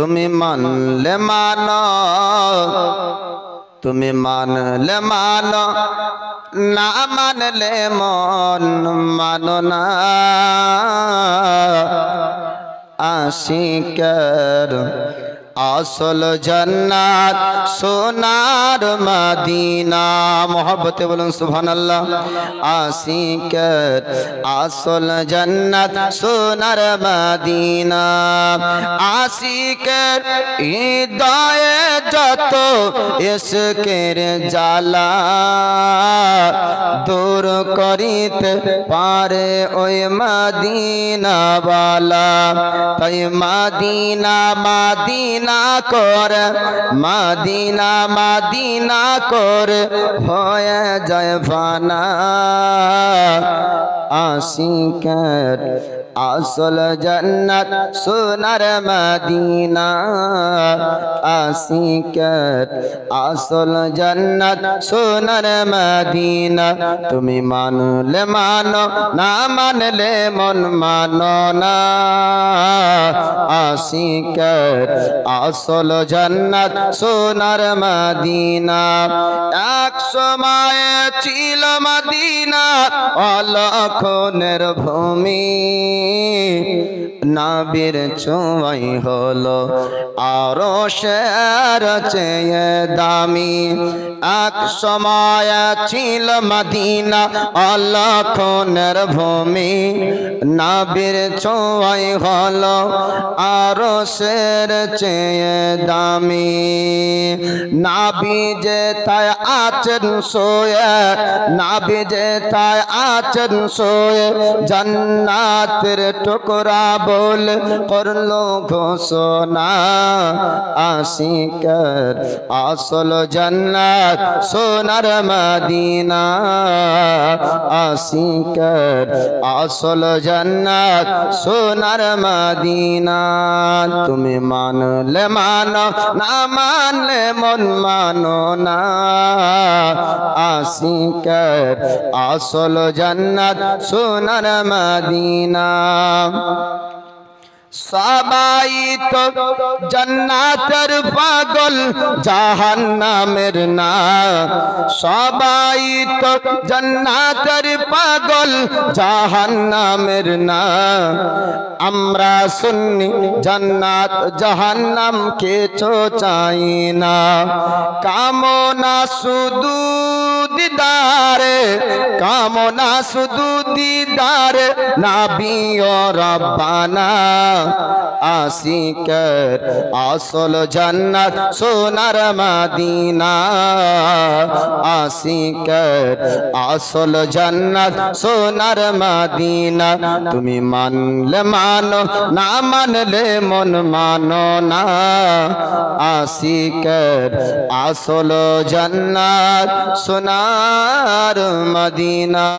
তুমি মানলে মানো তুমি মানলে মানো না মানলে মন মানো না। আশিকর আসল জন্নাত সোনার মদিনা। মোহব্বতে বলুন সুবহানাল্লাহ। আশিকর আসল জন্নাত সোনার মদিনা। আশিকর হৃদয়ে যত ইশকের জ্বালা দূর করিতে পারে ওই মদিনাওয়ালা। তাই মদিনা মদিনা কর, মদিনা মদিনা কর, হয়ে যায় ফানা। আশিকের আসল জান্নাত সোনার মদিনা। আশিকের আসল জান্নাত সোনার মদিনা। তুমি মানলে মানো, না মানলে মন মানো না। আশিকের আসল জান্নাত সোনার মদিনা। এক সময় ছিল মদিনা অলক্ষণের ভূমি নাবির ছোঁয়াই হলো আরও শের চেয়ে দামি। এক সময় ছিল মদিনা অলক্ষণের ভূমি নাবির ছোঁয়াই হলো আরও শের চেয়ে দামি। নাবি যে তাই আছেন সোয়ে নাবি যে তাই আছেন সোয়ে জান্নাতের টুকরা বল করল ঘোষণা। আশিকর আসল জান্নাত সোনার মদিনা। আশিকর আসল জান্নাত সোনার মদিনা। তুমি মানলে মানো, না মানলে মন মানো না। আসল জান্নাত সোনার মদিনা। সবাই তো জান্নাতের পাগল জাহান্নামের না। সবাই তো জান্নাতের পাগল জাহান্নামের না। আমরা শুনি জান্নাত জাহান্নাম কিছু চাই না। কামনা শুধু দিদারে কামনা শুধু দিদার নাবিও রব্বানা। আশিক আসল জান্নাত সোনার মদিনা। আসল জান্নাত, সোনার মদিনা। তুমি মানলে মানো, না মানলে মন মানো না। আশিকর আসল জান্নাত, সোনার মদিনা।